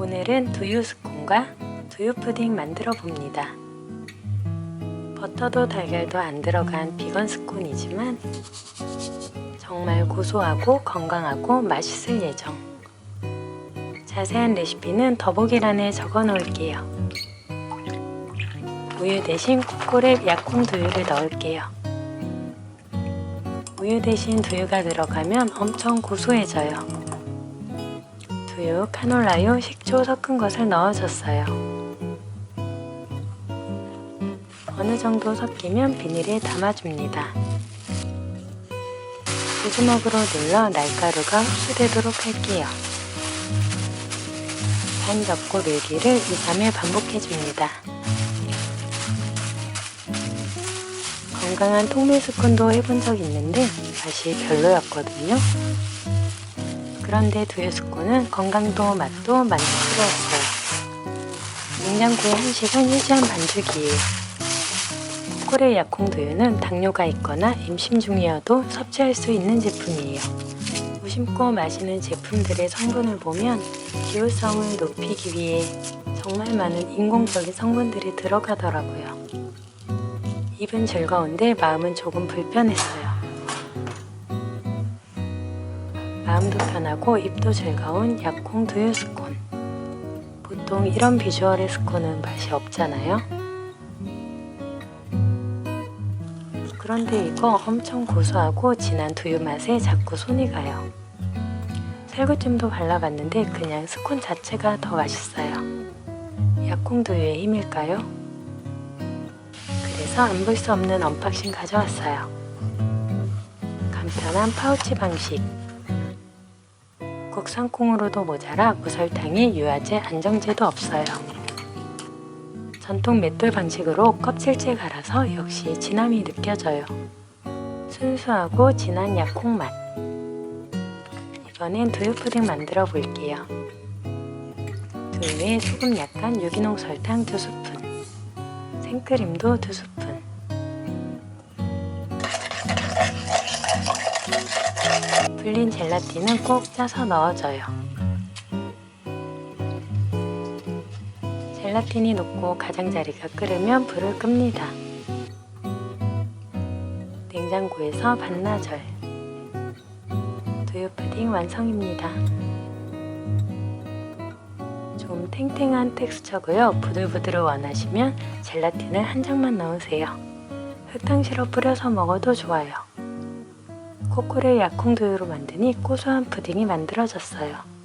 오늘은 두유 스콘과 두유 푸딩 만들어 봅니다. 버터도 달걀도 안 들어간 비건 스콘이지만 정말 고소하고 건강하고 맛있을 예정. 자세한 레시피는 더보기란에 적어 놓을게요. 우유 대신 코코랩 약콩 두유를 넣을게요. 우유 대신 두유가 들어가면 엄청 고소해져요. 두유, 카놀라유, 식초 섞은 것을 넣어줬어요. 어느 정도 섞이면 비닐에 담아줍니다. 두 주먹으로 눌러 날가루가 흡수되도록 할게요. 반 접고 밀기를 2, 3회 반복해줍니다. 건강한 통밀 스콘도 해본 적 있는데 맛이 별로였거든요. 그런데 두유 스콘은 건강도 맛도 만족스러웠어요. 냉장고에 1시간 유지한 반죽이에요. 코코레 약콩 두유는 당뇨가 있거나 임신 중이어도 섭취할 수 있는 제품이에요. 무심코 마시는 제품들의 성분을 보면 기호성을 높이기 위해 정말 많은 인공적인 성분들이 들어가더라고요. 입은 즐거운데 마음은 조금 불편했어요. 마음도 편하고 입도 즐거운 약콩 두유 스콘. 보통 이런 비주얼의 스콘은 맛이 없잖아요. 그런데 이거 엄청 고소하고 진한 두유 맛에 자꾸 손이 가요. 살구찜도 발라봤는데 그냥 스콘 자체가 더 맛있어요. 약콩 두유의 힘일까요? 그래서 안 볼 수 없는 언박싱 가져왔어요. 간편한 파우치 방식. 국산콩으로도 모자라 무설탕에 유화제, 안정제도 없어요. 전통 맷돌 방식으로 껍질째 갈아서 역시 진함이 느껴져요. 순수하고 진한 약콩 맛. 이번엔 두유 푸딩 만들어 볼게요. 두유에 소금 약간 유기농 설탕 2스푼, 생크림도 2스푼. 불린 젤라틴은 꼭 짜서 넣어줘요. 젤라틴이 녹고 가장자리가 끓으면 불을 끕니다. 냉장고에서 반나절. 두유 푸딩 완성입니다. 좀 탱탱한 텍스처고요. 부들부들을 원하시면 젤라틴을 한 장만 넣으세요. 흑당 시럽 뿌려서 먹어도 좋아요. 코코레 약콩 두유로 만드니 고소한 푸딩이 만들어졌어요.